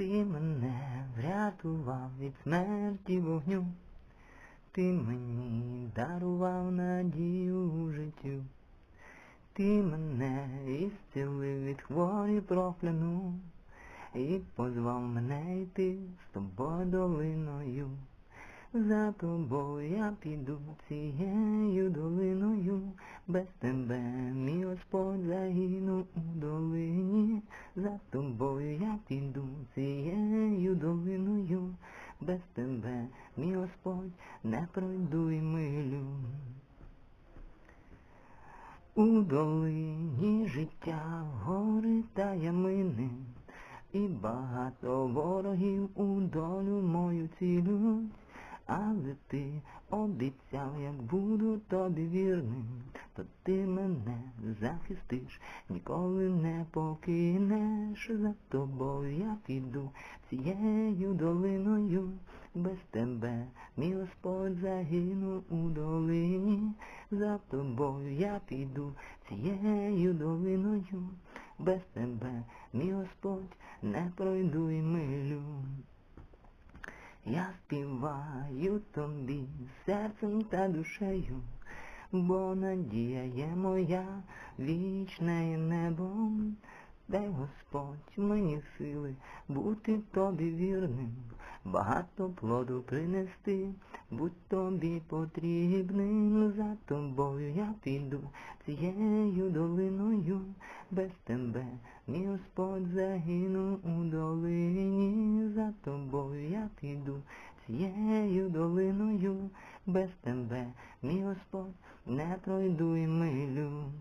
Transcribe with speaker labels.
Speaker 1: Ти мене врятував від смерті вогню, ти мені дарував надію життю, ти мене ісцілив від хворі прокляну, і позвав мене йти з тобою долиною. За тобою я піду цією долиною, без тебе тобою я піду цією долиною, без тебе мій Господь не пройду й милю. У долині життя гори та ямини, і багато ворогів у цілють, але ти обіцяв, як буду тобі вірним, то ти мене захистиш, ніколи не покинеш, за тобою я піду цією долиною, без тебе мій Господь загинув у долині, за тобою я піду цією долиною, без тебе мій Господь не пройду й милю. Я співаю тобі серцем та душею, бо надія є моя вічне небо, дай Господь мені сили бути тобі вірним, багато плоду принести, будь тобі потрібним, за тобою я піду цією долиною, без тебе мій Господь загинув у долині, за тобою я піду цією долиною, без тебе мій Господь не пройду й милю.